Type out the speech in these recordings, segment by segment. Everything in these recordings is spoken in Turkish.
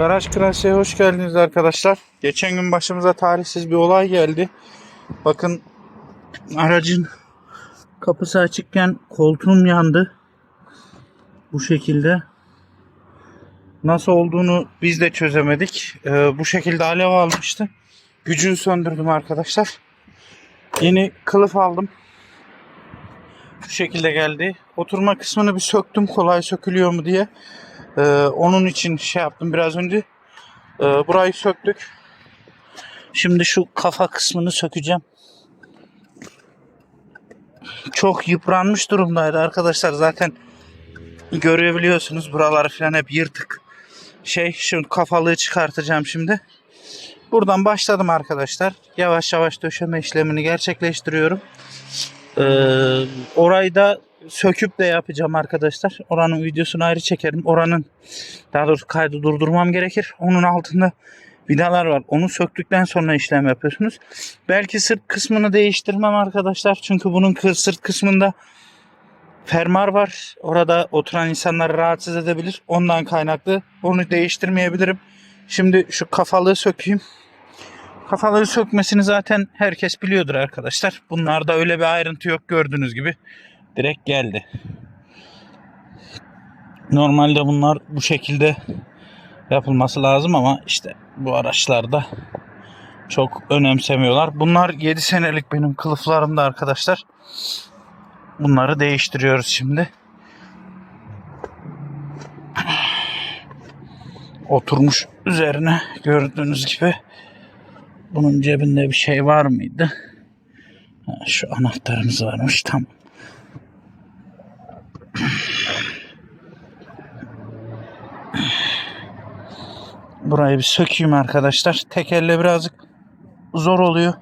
Garaj Krasi'ye hoş geldiniz arkadaşlar. Geçen gün başımıza tarihsiz bir olay geldi. Bakın aracın kapısı açıkken koltuğum yandı. Bu şekilde. Nasıl olduğunu biz de çözemedik. Ee, bu şekilde alev almıştı. Gücünü söndürdüm arkadaşlar. Yeni kılıf aldım. Şu şekilde geldi. Oturma kısmını bir söktüm kolay sökülüyor mu diye. Ee, onun için şey yaptım biraz önce. Ee, burayı söktük. Şimdi şu kafa kısmını sökeceğim. Çok yıpranmış durumdaydı arkadaşlar. Zaten görebiliyorsunuz. Buralar falan hep yırtık. Şey şu kafalığı çıkartacağım şimdi. Buradan başladım arkadaşlar. Yavaş yavaş döşeme işlemini gerçekleştiriyorum. Ee, orayı da söküp de yapacağım arkadaşlar. Oranın videosunu ayrı çekerim. Oranın daha doğrusu kaydı durdurmam gerekir. Onun altında vidalar var. Onu söktükten sonra işlem yapıyorsunuz. Belki sırt kısmını değiştirmem arkadaşlar. Çünkü bunun sırt kısmında fermuar var. Orada oturan insanları rahatsız edebilir. Ondan kaynaklı onu değiştirmeyebilirim. Şimdi şu kafalığı sökeyim. Kafaları sökmesini zaten herkes biliyordur arkadaşlar. Bunlarda öyle bir ayrıntı yok gördüğünüz gibi. Direkt geldi. Normalde bunlar bu şekilde yapılması lazım ama işte bu araçlarda çok önemsemiyorlar. Bunlar 7 senelik benim kılıflarımda arkadaşlar. Bunları değiştiriyoruz şimdi. Oturmuş üzerine gördüğünüz gibi. Bunun cebinde bir şey var mıydı? Şu anahtarımız varmış. Tamam. Burayı bir sökeyim arkadaşlar. Tek elle birazcık zor oluyor.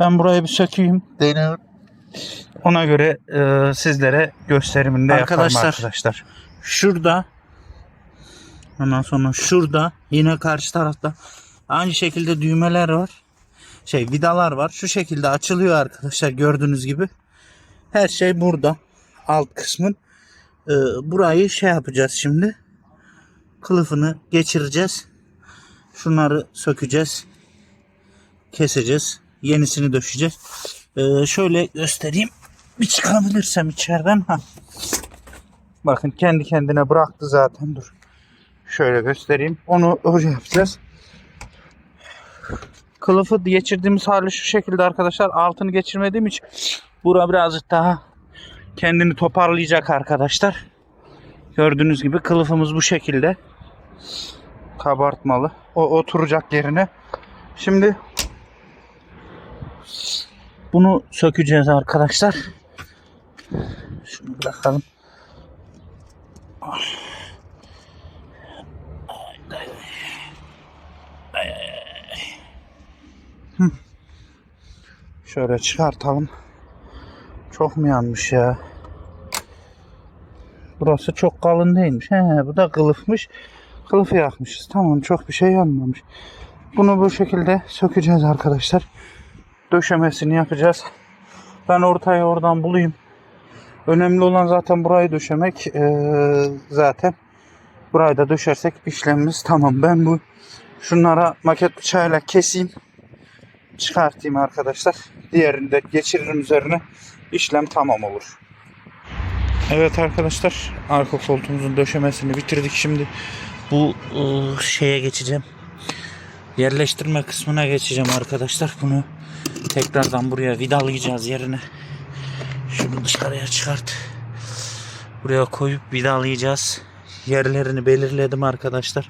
Ben burayı bir sökeyim. Deniyorum. Ona göre e, sizlere gösteriminde Arkadaşlar. yaparım arkadaşlar. Şurada ondan sonra şurada yine karşı tarafta aynı şekilde düğmeler var. Şey vidalar var. Şu şekilde açılıyor arkadaşlar gördüğünüz gibi. Her şey burada. Alt kısmın. E, burayı şey yapacağız şimdi kılıfını geçireceğiz. Şunları sökeceğiz. Keseceğiz. Yenisini döşeceğiz. Ee, şöyle göstereyim. Bir çıkabilirsem içeriden. Ha. Bakın kendi kendine bıraktı zaten. Dur. Şöyle göstereyim. Onu öyle yapacağız. Kılıfı geçirdiğimiz hali şu şekilde arkadaşlar. Altını geçirmediğim için bura birazcık daha kendini toparlayacak arkadaşlar. Gördüğünüz gibi kılıfımız bu şekilde. Kabartmalı. O oturacak yerine. Şimdi bunu sökeceğiz arkadaşlar. Şunu bırakalım. Şöyle çıkartalım. Çok mu yanmış ya? Burası çok kalın değilmiş. He, bu da kılıfmış. Kılıfı yakmışız. Tamam çok bir şey yanmamış. Bunu bu şekilde sökeceğiz arkadaşlar. Döşemesini yapacağız. Ben ortayı oradan bulayım. Önemli olan zaten burayı döşemek. Ee, zaten burayı da döşersek işlemimiz tamam. Ben bu şunlara maket bıçağıyla keseyim. Çıkartayım arkadaşlar. Diğerini de geçiririm üzerine. İşlem tamam olur. Evet arkadaşlar arka koltuğumuzun döşemesini bitirdik şimdi bu ıı, şeye geçeceğim. Yerleştirme kısmına geçeceğim arkadaşlar. Bunu tekrardan buraya vidalayacağız yerine. Şunu dışarıya çıkart. Buraya koyup vidalayacağız. Yerlerini belirledim arkadaşlar.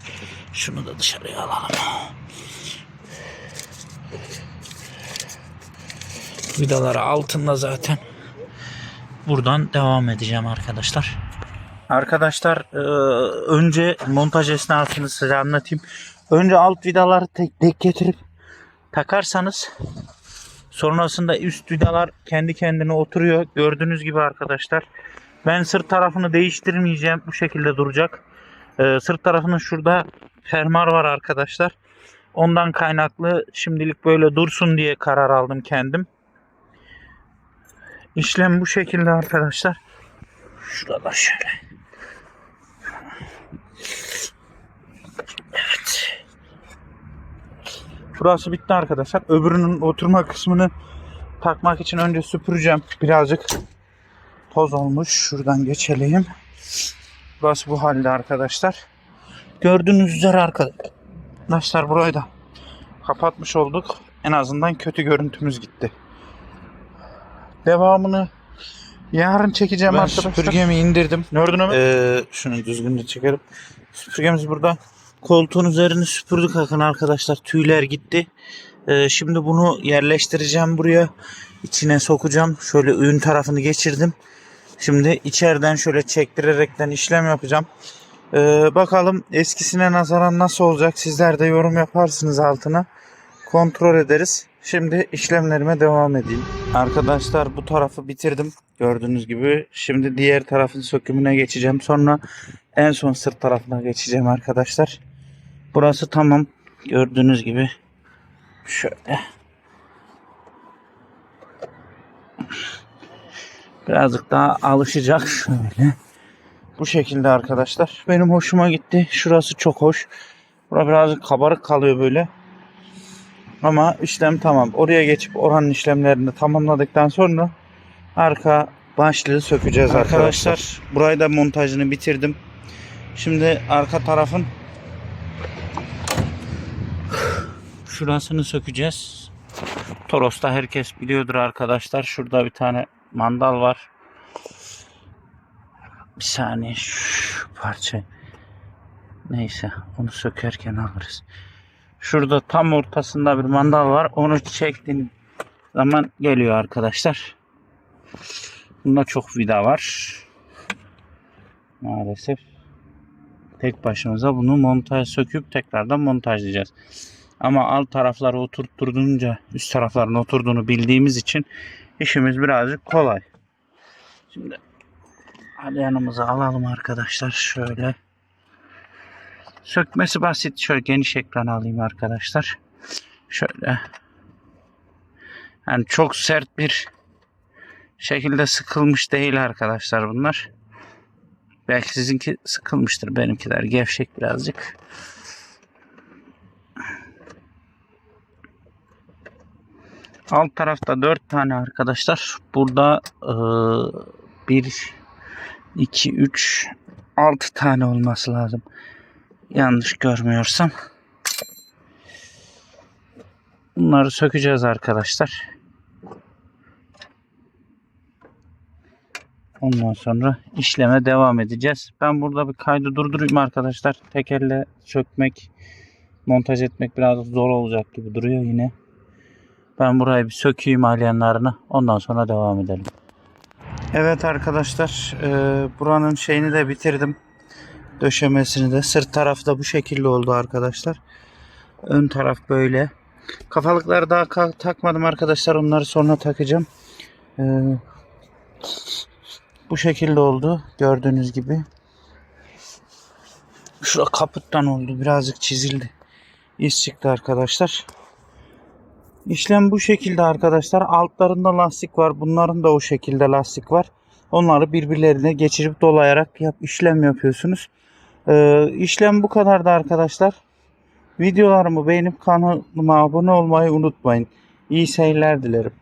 Şunu da dışarıya alalım. Vidaları altında zaten. Buradan devam edeceğim arkadaşlar. Arkadaşlar e, önce montaj esnasını size anlatayım. Önce alt vidaları tek tek getirip takarsanız sonrasında üst vidalar kendi kendine oturuyor. Gördüğünüz gibi arkadaşlar. Ben sırt tarafını değiştirmeyeceğim. Bu şekilde duracak. E, sırt tarafının şurada fermuar var arkadaşlar. Ondan kaynaklı şimdilik böyle dursun diye karar aldım kendim. İşlem bu şekilde arkadaşlar. Şurada şöyle. Burası bitti arkadaşlar. Öbürünün oturma kısmını takmak için önce süpüreceğim. Birazcık toz olmuş. Şuradan geçelim. Burası bu halde arkadaşlar. Gördüğünüz üzere arkadaşlar burayı da kapatmış olduk. En azından kötü görüntümüz gitti. Devamını yarın çekeceğim Ben arkadaşlar. süpürgemi indirdim. Gördün mü? Ee, şunu düzgün de çekelim. Süpürgemiz burada. Koltuğun üzerini süpürdük akın arkadaşlar. Tüyler gitti. Ee, şimdi bunu yerleştireceğim buraya. İçine sokacağım. Şöyle ön tarafını geçirdim. Şimdi içeriden şöyle çektirerekten işlem yapacağım. Ee, bakalım eskisine nazaran nasıl olacak? Sizler de yorum yaparsınız altına. Kontrol ederiz. Şimdi işlemlerime devam edeyim. Arkadaşlar bu tarafı bitirdim. Gördüğünüz gibi. Şimdi diğer tarafın sökümüne geçeceğim. Sonra en son sırt tarafına geçeceğim arkadaşlar. Burası tamam. Gördüğünüz gibi. Şöyle. Birazcık daha alışacak şöyle. Bu şekilde arkadaşlar. Benim hoşuma gitti. Şurası çok hoş. Bura birazcık kabarık kalıyor böyle. Ama işlem tamam. Oraya geçip oranın işlemlerini tamamladıktan sonra arka başlığı sökeceğiz arkadaşlar. arkadaşlar. Burayı da montajını bitirdim. Şimdi arka tarafın şurasını sökeceğiz. Toros'ta herkes biliyordur arkadaşlar. Şurada bir tane mandal var. Bir saniye şu parça. Neyse onu sökerken alırız. Şurada tam ortasında bir mandal var. Onu çektiğin zaman geliyor arkadaşlar. Bunda çok vida var. Maalesef. Tek başımıza bunu montaj söküp tekrardan montajlayacağız. Ama alt tarafları oturtturduğunca üst tarafların oturduğunu bildiğimiz için işimiz birazcık kolay. Şimdi yanımıza alalım arkadaşlar şöyle. Sökmesi basit. Şöyle geniş ekran alayım arkadaşlar. Şöyle. Yani çok sert bir şekilde sıkılmış değil arkadaşlar bunlar. Belki sizinki sıkılmıştır. Benimkiler gevşek birazcık. Alt tarafta 4 tane arkadaşlar. Burada 1 2 3 6 tane olması lazım. Yanlış görmüyorsam. Bunları sökeceğiz arkadaşlar. Ondan sonra işleme devam edeceğiz. Ben burada bir kaydı durdurayım arkadaşlar. Tekerle sökmek, montaj etmek biraz zor olacak gibi duruyor yine. Ben burayı bir sökeyim alyanlarını. Ondan sonra devam edelim. Evet arkadaşlar. E, buranın şeyini de bitirdim. Döşemesini de. Sırt tarafı da bu şekilde oldu arkadaşlar. Ön taraf böyle. Kafalıkları daha ka- takmadım arkadaşlar. Onları sonra takacağım. E, bu şekilde oldu. Gördüğünüz gibi. Şurada kaputtan oldu. Birazcık çizildi. İz çıktı arkadaşlar. İşlem bu şekilde arkadaşlar. Altlarında lastik var. Bunların da o şekilde lastik var. Onları birbirlerine geçirip dolayarak yap, işlem yapıyorsunuz. Ee, işlem bu kadardı arkadaşlar. Videolarımı beğenip kanalıma abone olmayı unutmayın. İyi seyirler dilerim.